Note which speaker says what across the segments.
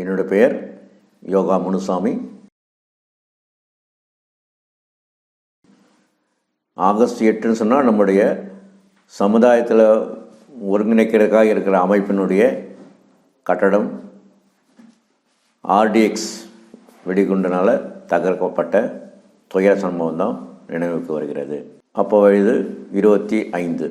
Speaker 1: என்னோட பெயர் யோகா முனுசாமி. ஆகஸ்ட் எட்டுன்னு சொன்னால் நம்முடைய சமுதாயத்தில் ஒருங்கிணைக்கிறதுக்காக இருக்கிற அமைப்பினுடைய கட்டடம் ஆர்டிஎக்ஸ் வெடிகுண்டனால் தகர்க்கப்பட்ட துயர சம்பவம் தான் நினைவுக்கு வருகிறது. அப்போ வயது இருபத்தி ஐந்து.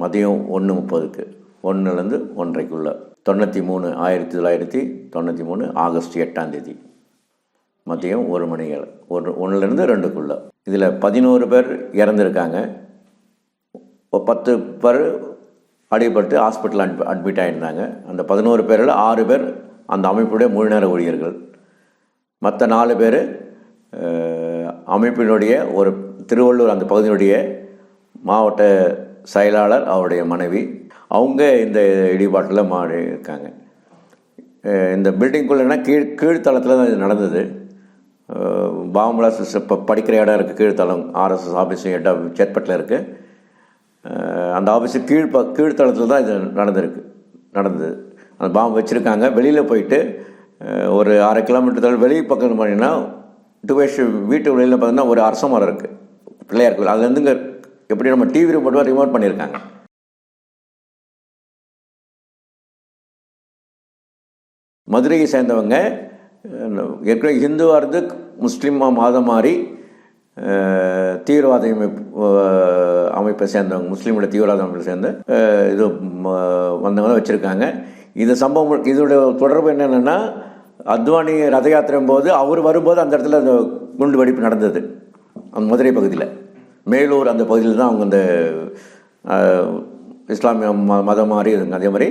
Speaker 1: மதியம் ஒன்று முப்பதுக்கு. ஒன்றுலேருந்து ஒன்றைக்குள்ள. தொண்ணூற்றி மூணு ஆயிரத்தி தொள்ளாயிரத்தி தொண்ணூற்றி மூணு ஆகஸ்ட் எட்டாம் தேதி. மதியம் ஒரு மணிகள் ஒரு ஒன்றுலேருந்து ரெண்டுக்குள்ள. இதில் பதினோரு பேர் இறந்துருக்காங்க. பத்து பேர் அடிபட்டு ஹாஸ்பிட்டல் அட் அட்மிட் ஆகியிருந்தாங்க அந்த பதினோரு பேரில் ஆறு பேர் அந்த அமைப்புடைய முழுநேர ஊழியர்கள். மற்ற நாலு பேர் அமைப்பினுடைய ஒரு திருவள்ளூர் அந்த பகுதியினுடைய மாவட்ட செயலாளர் அவருடைய மனைவி அவங்க இந்த இடிபாட்டில் மாறி இருக்காங்க. இந்த பில்டிங்குள்ளேனா கீழ் கீழ்த்தளத்தில் தான் இது நடந்தது. பாம்புலாஸ் இப்போ படிக்கிற இடம் இருக்குது கீழ்த்தளம். ஆர்எஸ்எஸ் ஆஃபீஸ் ஹெட் ஆஃபீஸ் இருக்குது அந்த ஆஃபீஸு கீழ் ப கீழ்த்தளத்தில் தான் இது நடந்திருக்கு நடந்தது. அந்த பாம்பு வச்சுருக்காங்க. வெளியில் போயிட்டு ஒரு அரை கிலோமீட்டர் தள்ளி வெளியே பக்கம் பண்ணிங்கன்னா டுவேஷ் வீட்டு வெளியில் பார்த்தீங்கன்னா ஒரு அரச மரம் இருக்குது பிள்ளையார் கோயில். அதுலேருந்துங்க எப்படி நம்ம டிவி ரிமோட் ரிமோட் பண்ணியிருக்காங்க. மதுரையை சேர்ந்தவங்க ஏற்கனவே ஹிந்துவாக இருந்து முஸ்லீமாக மாதம் மாறி தீவிரவாத அமைப்பு அமைப்பை சேர்ந்தவங்க முஸ்லீமோட தீவிரவாத அமைப்பை சேர்ந்து இது ம, வந்தவங்க வச்சுருக்காங்க. இந்த சம்பவம் இதோட தொடர்பு என்னென்னா அத்வானி ரத யாத்திரையும் போது அவர் வரும்போது அந்த இடத்துல அந்த குண்டு வெடிப்பு நடந்தது அந்த மதுரை பகுதியில். மேலூர் அந்த பகுதியில் தான் அவங்க அந்த இஸ்லாமிய ம மதம் மாதிரி இருந்தாங்க அதே மாதிரி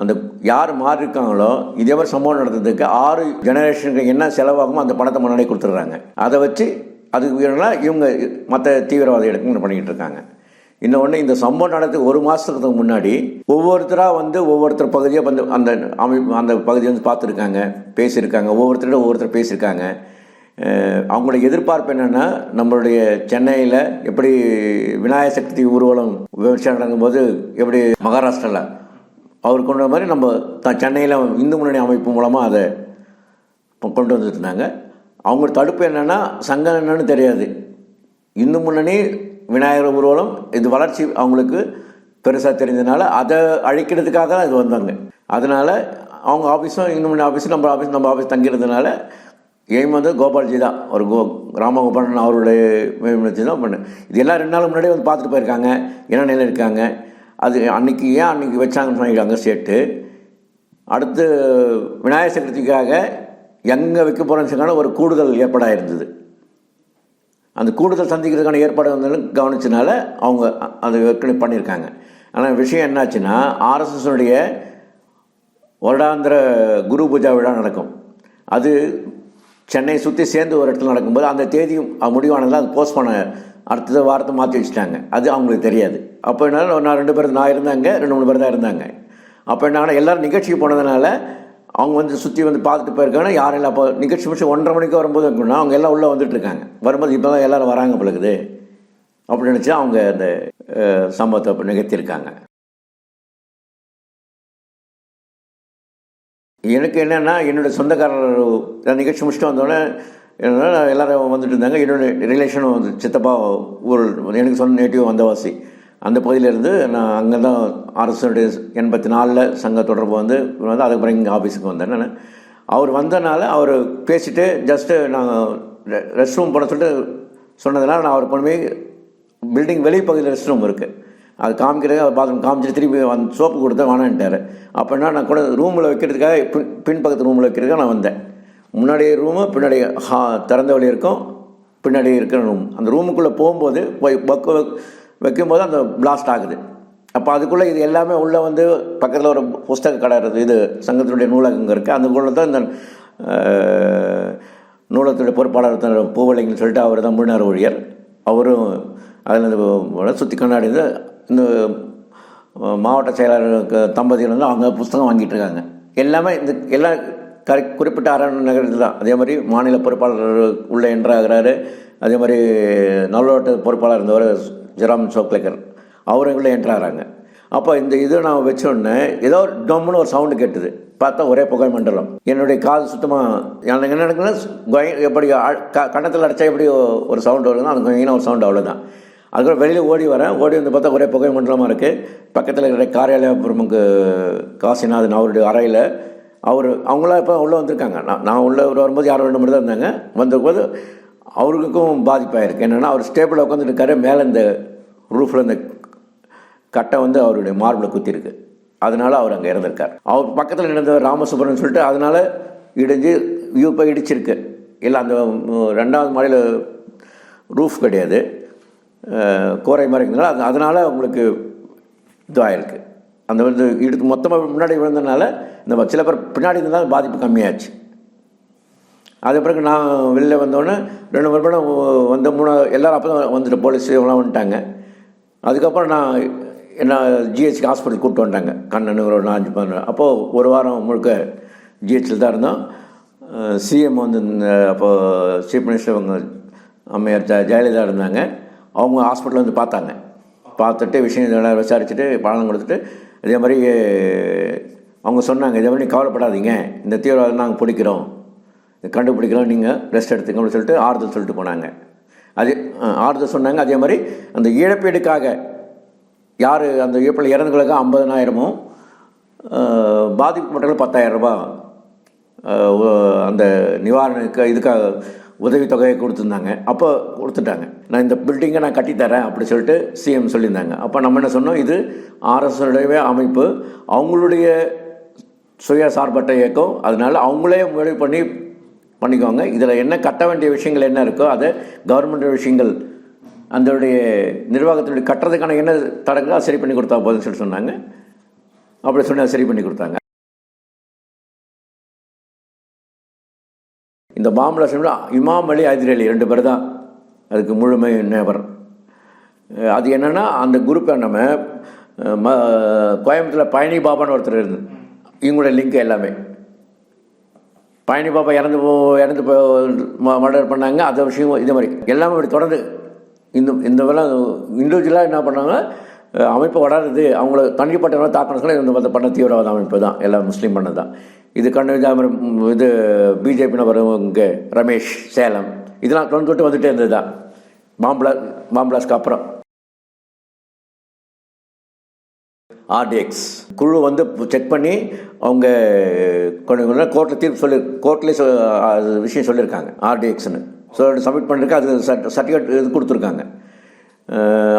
Speaker 1: அந்த யார் மாறி இருக்காங்களோ இதே மாதிரி சம்பவம் நடந்ததுக்கு ஆறு ஜெனரேஷனுக்கு என்ன செலவாகுமோ அந்த பணத்தை முன்னாடி கொடுத்துட்றாங்க. அதை வச்சு அதுக்கு வேணும்னா இவங்க மற்ற தீவிரவாத இடத்துக்கு பண்ணிக்கிட்டு இருக்காங்க. இன்னொன்று இந்த சம்பவம் நடந்து ஒரு மாதத்துக்கு முன்னாடி ஒவ்வொருத்தராக வந்து ஒவ்வொருத்தர் பகுதியாக வந்து அந்த அமைப்பு அந்த பகுதியை வந்து பார்த்துருக்காங்க பேசியிருக்காங்க. ஒவ்வொருத்தரோட ஒவ்வொருத்தர் பேசியிருக்காங்க. அவங்களோட எதிர்பார்ப்பு என்னென்னா நம்மளுடைய சென்னையில் எப்படி விநாயகர் சக்தி ஊர்வலம் விமர்சனம் நடக்கும்போது எப்படி மகாராஷ்டிராவில் அவர் கொண்ட மாதிரி நம்ம த சென்னையில் இந்து முன்னணி அமைப்பு மூலமாக அதை கொண்டு வந்துட்டு இருந்தாங்க. அவங்க தடுப்பு என்னென்னா சங்கம் என்னன்னு தெரியாது. இந்து முன்னணி விநாயகர் ஊர்வலம் இது வளர்ச்சி அவங்களுக்கு பெருசாக தெரிஞ்சதுனால அதை அழிக்கிறதுக்காக தான் இது வந்தாங்க. அதனால் அவங்க ஆஃபீஸும் இந்து முன்னணி ஆஃபீஸும் நம்ம ஆஃபீஸ் நம்ம ஆஃபீஸ் தங்கிறதுனால எய்ம் வந்து கோபால்ஜி தான். ஒரு கோ ராமகோபாலன் அவருடைய தான் பண்ணு. இது எல்லாம் ரெண்டு நாள் முன்னாடியே வந்து பார்த்துட்டு போயிருக்காங்க. என்ன நிலையில் இருக்காங்க. அது அன்னைக்கு ஏன் அன்னைக்கு வச்சாங்கன்னு சொல்லியிருக்காங்க சேர்த்து அடுத்து விநாயகர் சதுர்த்திக்காக எங்கே வைக்க போகிறோன்னு சொன்னாலும் ஒரு கூடுதல் ஏற்பாடாக இருந்தது அந்த கூடுதல் சந்திக்கிறதுக்கான ஏற்பாடு வந்து கவனிச்சனால அவங்க அதை ஏற்கனவே பண்ணியிருக்காங்க. ஆனால் விஷயம் என்னாச்சுன்னா ஆர்எஸ்எஸ்னுடைய வருடாந்திர குரு பூஜா விழா நடக்கும். அது சென்னை சுற்றி சேர்ந்து ஒரு இடத்துல நடக்கும்போது அந்த தேதியும் முடிவானதில் அது போஸ்ட் பண்ண அடுத்தது வாரத்தை மாற்றி வச்சுட்டாங்க. அது அவங்களுக்கு தெரியாது. அப்போ என்னால் நான் ரெண்டு பேர் நான் இருந்தாங்க ரெண்டு மூணு பேர் தான் இருந்தாங்க. அப்போ என்ன எல்லாரும் நிகழ்ச்சிக்கு போனதுனால அவங்க வந்து சுற்றி வந்து பார்த்துட்டு போயிருக்காங்க யாரும் இல்லை. அப்போ நிகழ்ச்சி முடிச்சு ஒன்றரை மணிக்கு வரும்போது இருக்குன்னா அவங்க எல்லாம் உள்ளே வந்துட்டு இருக்காங்க. வரும்போது இப்போ தான் எல்லோரும் வராங்க பிள்ளைக்குது அப்படி நினச்சி அவங்க அந்த சம்பவத்தை நிகழ்த்தியிருக்காங்க. எனக்கு என்னென்னா என்னுடைய சொந்தக்காரர் நான் நிகழ்ச்சி முடிச்சுட்டு வந்தோடனே என்னன்னா எல்லோரும் வந்துட்டு இருந்தாங்க. என்னோட ரிலேஷனும் வந்து சித்தப்பா ஊர் எனக்கு சொன்ன நேட்டிவ் வந்தவாசி. அந்த பகுதியிலேருந்து நான் அங்கே தான் அரசுடைய எண்பத்தி நாலில் சங்க தொடர்பு வந்து வந்து அதுக்கப்புறம் இங்கே ஆஃபீஸுக்கு வந்தேன் நான் அவர் வந்தனால அவர் பேசிட்டு ஜஸ்ட்டு நாங்கள் ரெஸ்ட் ரூம் போன சொல்லிட்டு சொன்னதுனால நான் அவர் கொண்டு பில்டிங் பில்டிங் வெளிப்பகுதியில் ரெஸ்ட் ரூம் இருக்குது அது காமிக்கிறது அவர் பாத்ரூம் காமிச்சிட்டு திருப்பி வந்து சோப்பு கொடுத்தேன் வேணான்ட்டார். அப்படின்னா நான் கூட ரூமில் வைக்கிறதுக்காக பின் பின்பக்கத்து ரூமில் வைக்கிறதுக்காக நான் வந்தேன். முன்னாடி ரூமு பின்னாடி ஹா திறந்த வழி இருக்கும். பின்னாடி இருக்கிற ரூம் அந்த ரூமுக்குள்ளே போகும்போது போய் பக்கு வைக்கும்போது அந்த பிளாஸ்ட் ஆகுது. அப்போ அதுக்குள்ளே இது எல்லாமே உள்ளே வந்து பக்கத்தில் ஒரு புஸ்தக கடை இருக்குது. இது சங்கத்தினுடைய நூலகம் இருக்குது அதுக்குள்ளே தான் இந்த நூலகத்துடைய பொறுப்பாளர் பூவலைங்கன்னு சொல்லிட்டு அவர் தான் முழுநேர ஊழியர். அவரும் அதில் சுற்றி கண்ணாடி இருந்து இந்த மாவட்ட செயலாளர் தம்பதிகள் வந்து அவங்க புஸ்தகம் வாங்கிட்டு இருக்காங்க. எல்லாமே இந்த எல்லா கரை குறிப்பிட்ட அரை நகரத்தில் தான். அதே மாதிரி மாநில பொறுப்பாளர் உள்ள என்ட்ராகிறாரு அதே மாதிரி நல்லோட்ட பொறுப்பாளர் இருந்தவர் ஜெராம் சோக்லேக்கர். அவரும் உள்ள என்ட்ராகிறாங்க அப்போ இந்த இதை நான் வச்சோடனே ஏதோ ஒரு டொம்னு ஒரு சவுண்டு கேட்டுது. பார்த்தா ஒரே புகை மண்டலம். என்னுடைய காது சுத்தமாக எனக்கு என்ன நடக்குதுன்னா எப்படி அ- க அடித்தா எப்படி ஒரு சவுண்டு வருதுன்னா அது கொஞ்சம் ஒரு சவுண்டு அவ்வளோதான் அதுக்கப்புறம் வெளியில் ஓடி வரேன் ஓடி வந்து பார்த்தா ஒரே புகை மண்டலமாக இருக்குது பக்கத்தில் இருக்கிற காரியாலய காசிநாதன் அவருடைய அறையில் அவர் அவங்களாம் இப்போ உள்ளே வந்திருக்காங்க. நான் நான் உள்ளே வரும்போது யாரும் ரெண்டு மட்டும் தான் இருந்தாங்க. வந்தபோது அவருக்கும் பாதிப்பாயிருக்கு. என்னென்னா அவர் ஸ்டேபிளில் உட்காந்துருக்காரு மேலே இந்த ரூஃபில் இந்த கட்டை வந்து அவருடைய மார்பில் குத்திருக்கு அதனால் அவர் அங்கே இறந்திருக்கார். அவர் பக்கத்தில் நடந்தவர் ராமசுப்ரன் சொல்லிட்டு அதனால் இடிஞ்சு வியூ இடிச்சிருக்கு. இல்லை அந்த ரெண்டாவது மாடியில் ரூஃப் கிடையாது. கோரை கூரை மாதிரி இருந்ததுனால அது அதனால் உங்களுக்கு இதுவாயிருக்கு அந்த வந்து இடுத்து மொத்தமாக முன்னாடி விழுந்ததுனால இந்த சில பேர் பின்னாடி இருந்தால் பாதிப்பு கம்மியாச்சு. அது பிறகு நான் வெளில வந்தோடனே ரெண்டு மூணு பேரும் வந்த மூணு எல்லோரும் அப்போ தான் வந்துட்டு போலீஸ் இவங்களாம் வந்துட்டாங்க. அதுக்கப்புறம் நான் என்ன ஜிஹெச்சுக்கு ஹாஸ்பிட்டல் கூப்பிட்டு வந்துட்டாங்க. கண்ணனுங்கிற ஒரு நாலஞ்சு பதினொன்று அப்போது ஒரு வாரம் முழுக்க ஜிஹெச்சில் தான் இருந்தோம். சிஎம் வந்து அப்போது சீஃப் மினிஸ்டர் அவங்க அம்மையார் ஜ ஜெயலலிதா இருந்தாங்க. அவங்க ஹாஸ்பிட்டலில் வந்து பார்த்தாங்க. பார்த்துட்டு விஷயம் விசாரிச்சுட்டு பணம் கொடுத்துட்டு இதே மாதிரி அவங்க சொன்னாங்க இதே மாதிரி கவலைப்படாதீங்க. இந்த தீவிரவாதம் நாங்கள் பிடிக்கிறோம். இதை கண்டுபிடிக்கிறோம் நீங்கள் ரெஸ்ட் எடுத்துங்க அப்படின்னு சொல்லிட்டு ஆறுதல் சொல்லிட்டு போனாங்க. அது ஆறுதல் சொன்னாங்க. அதே மாதிரி அந்த இழப்பீடுக்காக யார் அந்த இழப்பில் இறந்துகளுக்கு ஐம்பதனாயிரமும் பாதிக்கப்பட்டவர்கள் பத்தாயிரம் ரூபா அந்த நிவாரணக்கு இதுக்காக உதவித்தொகையை கொடுத்துருந்தாங்க. அப்போ கொடுத்துட்டாங்க. நான் இந்த பில்டிங்கை நான் கட்டித்தரேன் அப்படி சொல்லிட்டு சிஎம் சொல்லியிருந்தாங்க. அப்போ நம்ம என்ன சொன்னோம்? இது ஆர்எஸ்னுடைய அமைப்பு. அவங்களுடைய சுயசார்பற்ற இயக்கம். அதனால் அவங்களே முடிவு பண்ணி பண்ணிக்கோங்க. இதில் என்ன கட்ட வேண்டிய விஷயங்கள் என்ன இருக்கோ அதை கவர்மெண்ட் விஷயங்கள் அதனுடைய நிர்வாகத்தினுடைய கட்டுறதுக்கான என்ன தடங்களோ சரி பண்ணி கொடுத்தா போதும்னு சொல்லி சொன்னாங்க. அப்படி சொன்ன சரி பண்ணி கொடுத்தாங்க. இந்த பாம்புல சொன்னா இமாம் அலி ஹைதர் அலி ரெண்டு பேர் தான். அதுக்கு முழுமை நேபர். அது என்னென்னா அந்த குரூப்பை நம்ம ம கோயம்புத்தூரில் பழனி பாபான்னு ஒருத்தர் இருந்து. இவங்களோட லிங்க் எல்லாமே. பழனி பாபா இறந்து போ இறந்து போ மர்டர் பண்ணாங்க அந்த விஷயம் இது மாதிரி. எல்லாமே இப்படி தொடர்ந்து. இந்த இந்த வேலை இண்டிவிஜுவலாக என்ன பண்ணாங்க அமைப்பு வளருது அவங்கள தனிப்பட்ட தாக்கணும் இந்த மாதிரி பண்ண தீவிரவாத அமைப்பு தான். எல்லாம் முஸ்லீம் பண்ணது தான். இது கண்ணவிதாமரம் இது பிஜேபி நபர் இங்கே ரமேஷ் சேலம். இதெல்லாம் தொண்டு தொட்டு வந்துகிட்டே இருந்தது தான் மாம்பிளா மாம்பிளாஸ்க்கு அப்புறம் ஆர்டிஎக்ஸ் குழு வந்து செக் பண்ணி அவங்க கொஞ்சம் கொஞ்சம் கோர்ட்டில் தீர்ப்பு சொல்லி கோர்ட்லேயே சொ அது விஷயம் சொல்லியிருக்காங்க ஆர்டிஎக்ஸ்னு ஸோ சப்மிட் பண்ணிருக்கு அது சர்டிஃபிகேட் இது கொடுத்துருக்காங்க.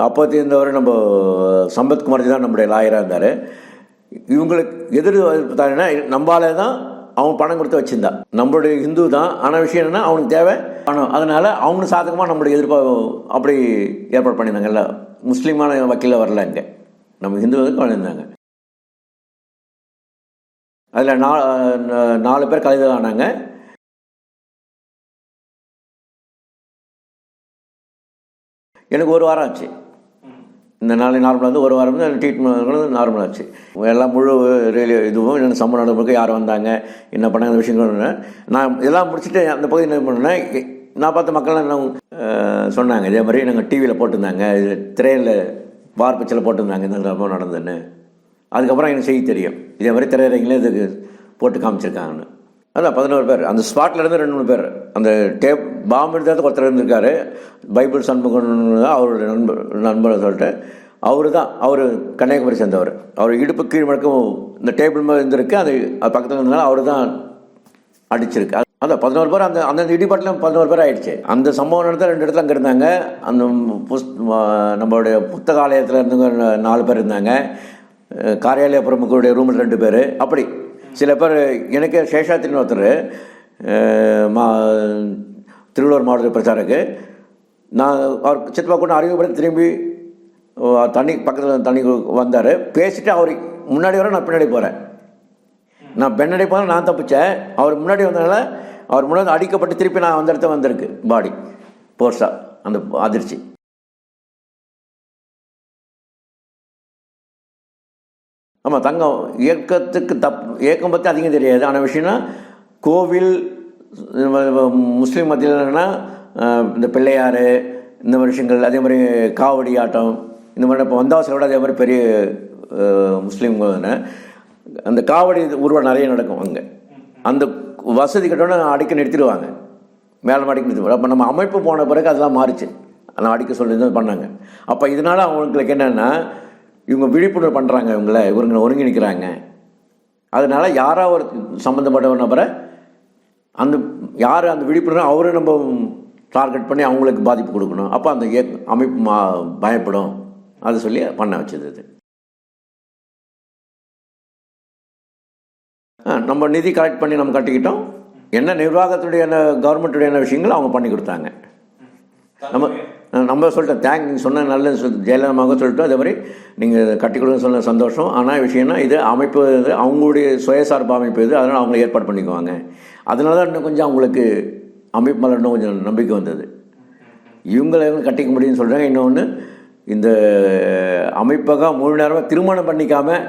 Speaker 1: அப்போது இருந்தவரை நம்ம சம்பத்குமார்ஜி தான் நம்முடைய லாயராக இருந்தார். இவங்களுக்கு எதிர்த்தாருன்னா பார்த்தீங்கன்னா தான் அவன் பணம் கொடுத்து வச்சுருந்தான் நம்மளுடைய ஹிந்து தான். ஆனால் விஷயம் என்னன்னா அவனுக்கு தேவை பணம். அதனால் அவனு சாதகமாக நம்மளுடைய எதிர்ப்பு அப்படி ஏற்பாடு பண்ணியிருந்தாங்கல்ல முஸ்லீமான வக்கீலில் வரல இங்கே. நம்ம ஹிந்து வந்து வந்திருந்தாங்க அதில் நா நாலு பேர் கலைதல் ஆனாங்க. எனக்கு ஒரு வாரம் ஆச்சு. இந்த நாளை நார்மலாக வந்து ஒரு வாரம் தான் ட்ரீட்மெண்ட் நார்மலாச்சு எல்லாம் முழு ரேலியோ இதுவும் என்னென்ன சம்பவம் நடந்தவங்களுக்கு யார் வந்தாங்க என்ன பண்ணாங்க அந்த விஷயங்கள் நான் இதெல்லாம் முடிச்சுட்டு அந்த பகுதி என்ன பண்ணேன் நான் பார்த்த மக்கள் என்ன சொன்னாங்க இதே மாதிரி நாங்கள் டிவியில் போட்டிருந்தாங்க இது திரையில் வார்பச்சில் போட்டிருந்தாங்க இந்த சம்பவம் நடந்ததுன்னு. அதுக்கப்புறம் எனக்கு செய்தி தெரியும். இதே மாதிரி திரையரங்கில் இதுக்கு போட்டு காமிச்சிருக்காங்கன்னு. அதான் பதினோரு பேர். அந்த ஸ்பாட்டில் இருந்து ரெண்டு மூணு பேர். அந்த டேப் பாம்பு எடுத்தது ஒருத்தர் இருந்திருக்காரு. பைபிள் சண்முகன் அவருடைய நண்பர் நண்பர் சொல்லிட்டு. அவர் தான் அவர் கன்னியாகுமரி சேர்ந்தவர். அவர் இடுப்பு கீழ் முழக்கம் இந்த டேபிள் மேலே இருந்திருக்கு. அது பக்கத்தில் இருந்தனால அவர் தான் அடிச்சிருக்கு. அதான் பதினோரு பேர் அந்த அந்த இடிபாட்டில் பதினோரு பேர் ஆயிடுச்சு. அந்த சம்பவம் நடந்த ரெண்டு இடத்துல அங்கே இருந்தாங்க. அந்த புஸ் நம்மளுடைய புத்தகாலயத்தில் இருந்தவங்க நாலு பேர் இருந்தாங்க. காரியாலய பிரமுகருடைய ரூமில் ரெண்டு பேர். அப்படி சில பேர் எனக்கு சேஷாத்திரின்னு ஒருத்தர் மா திருவள்ளூர் மாவட்ட பிரச்சாரக்கு நான் அவர் சித்தப்பா கூட அறிவுபடுத்தி திரும்பி தண்ணி பக்கத்தில் தண்ணி வந்தார். பேசிட்டு அவர் முன்னாடி வர நான் பின்னாடி போகிறேன் நான் பின்னாடி போனால் நான் தப்பிச்சேன். அவர் முன்னாடி வந்தனால அவர் முன்னாடி அடிக்கப்பட்டு திருப்பி நான் வந்த இடத்த வந்திருக்கு. பாடி போர்ஸாக அந்த அதிர்ச்சி. ஆமாம் தங்கம் இயக்கத்துக்கு தப் இயக்கம் பற்றி அதிகம் தெரியாது. ஆனால் விஷயம்னா கோவில் முஸ்லீம் மத்தியில் என்னன்னா இந்த பிள்ளையார் இந்த மாதிரி விஷயங்கள் அதே மாதிரி காவடி ஆட்டம் இந்த மாதிரி இப்போ வந்தாவசில் விட அதே மாதிரி பெரிய முஸ்லீம் அந்த காவடி ஊர்வலம் நிறைய நடக்கும் அங்கே. அந்த வசதி கட்டோட அடிக்க நிறுத்திடுவாங்க. மேலே அடிக்க நிறுத்திடுவோம் அப்போ நம்ம அமைப்பு போன பிறகு அதெல்லாம் மாறிச்சு. அதெல்லாம் அடிக்க சொல்லி தான் பண்ணாங்க. அப்போ இதனால் அவங்களுக்கு என்னென்னா இவங்க விழிப்புணர்வு பண்ணுறாங்க இவங்கள இவங்க ஒருங்கிணைக்கிறாங்க. அதனால் யாராக ஒரு சம்மந்தப்பட்ட நபரை அந்த யார் அந்த விழிப்புணர்வு அவரை நம்ம டார்கெட் பண்ணி அவங்களுக்கு பாதிப்பு கொடுக்கணும். அப்போ அந்த ஏ அமைப்பு மா பயப்படும். அது சொல்லி பண்ண வச்சது இது நம்ம நிதி கலெக்ட் பண்ணி நம்ம கட்டிக்கிட்டோம். என்ன நிர்வாகத்துடைய கவர்மெண்ட்டுடைய என்ன விஷயங்கள் அவங்க பண்ணி கொடுத்தாங்க. நம்ம நம்ம சொல்லிட்டோம் தேங்க் நீங்கள் சொன்ன நல்ல சொல் ஜெயலலிதமாக சொல்லிட்டோம். அதே மாதிரி நீங்கள் கட்டி கொடுங்க சொன்ன சந்தோஷம். ஆனால் விஷயம்னா இது அமைப்பு இது அவங்களுடைய சுயசார்பு அமைப்பு இது. அதனால் அவங்க ஏற்பாடு பண்ணிக்குவாங்க. அதனால தான் இன்னும் கொஞ்சம் அவங்களுக்கு அமைப்பு மேலே இன்னும் கொஞ்சம் நம்பிக்கை வந்தது. இவங்களை கட்டிக்க முடியும்னு சொல்கிறாங்க இன்னொன்று இந்த அமைப்பகம் முழு நேரமாக திருமணம் பண்ணிக்காமல்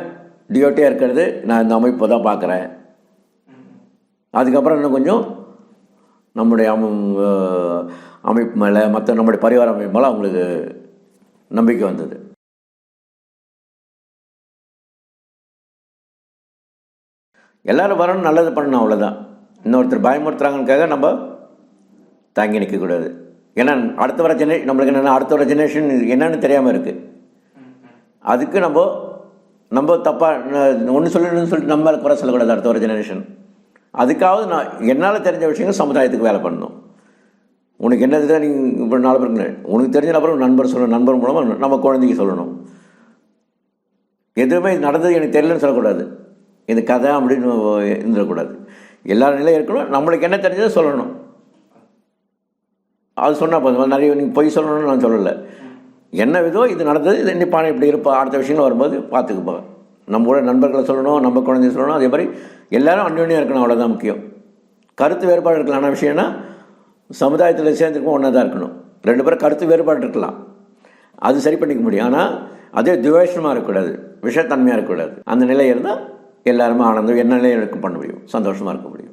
Speaker 1: டியோட்டியாக இருக்கிறது நான் இந்த அமைப்பை தான் பார்க்குறேன். அதுக்கப்புறம் இன்னும் கொஞ்சம் நம்முடைய அமைப்பு மேலே மற்ற நம்முடைய பரிவார அமைப்பு மேலே அவங்களுக்கு நம்பிக்கை வந்தது. எல்லாரும் வரணும் நல்லது பண்ணணும் அவ்வளோதான் இன்னொருத்தர் பயமுறுத்துறாங்கனுக்காக நம்ம தாங்கி நிற்கக்கூடாது ஏன்னா அடுத்த வர ஜெனரே நம்மளுக்கு என்னென்னா அடுத்த வர ஜெனரேஷன் என்னென்னு தெரியாமல் இருக்குது அதுக்கு நம்ம நம்ம தப்பாக ஒன்று சொல்லணும்னு சொல்லிட்டு நம்ம குறை சொல்லக்கூடாது அடுத்த வர ஜெனரேஷன் அதுக்காவது நான் என்னால் தெரிஞ்ச விஷயங்கள் சமுதாயத்துக்கு வேலை பண்ணணும். உனக்கு என்ன தெரியுதோ நீங்கள் இப்போ நாலு பேருக்கு உனக்கு தெரிஞ்ச அப்புறம் நண்பர் சொல்லணும் நண்பர் மூலமாக நம்ம குழந்தைக்கு சொல்லணும். எதுவுமே இது நடந்தது எனக்கு தெரியலன்னு சொல்லக்கூடாது. இது கதை அப்படின்னு இருந்துடக்கூடாது. எல்லா நிலையும் இருக்கணும் நம்மளுக்கு என்ன தெரிஞ்சதை சொல்லணும். அது சொன்னால் போதும். நிறைய நீங்கள் பொய் சொல்லணும்னு நான் சொல்லலை. என்ன விதோ இது நடந்தது இது நிப்பான இப்படி இருப்பா அடுத்த விஷயங்கள் வரும்போது பார்த்துக்குப்பா நம்ம கூட நண்பர்களை சொல்லணும் நம்ம குழந்தைய சொல்லணும் அதே மாதிரி எல்லாரும் அன்யோன்யம் இருக்கணும் அவ்வளோதான் முக்கியம். கருத்து வேறுபாடு இருக்கலான விஷயம்னா சமுதாயத்தில் சேர்ந்துருக்கோம் ஒன்றா தான் இருக்கணும். ரெண்டு பேரும் கருத்து வேறுபாடு இருக்கலாம். அது சரி பண்ணிக்க முடியும். ஆனால் அதே துவேஷமாக இருக்கக்கூடாது விஷத்தன்மையாக இருக்கக்கூடாது. அந்த நிலை இருந்தால் எல்லாருமே ஆனந்தம் என்ன நிலையில் இருக்க பண்ண முடியும்? சந்தோஷமாக இருக்க முடியும்.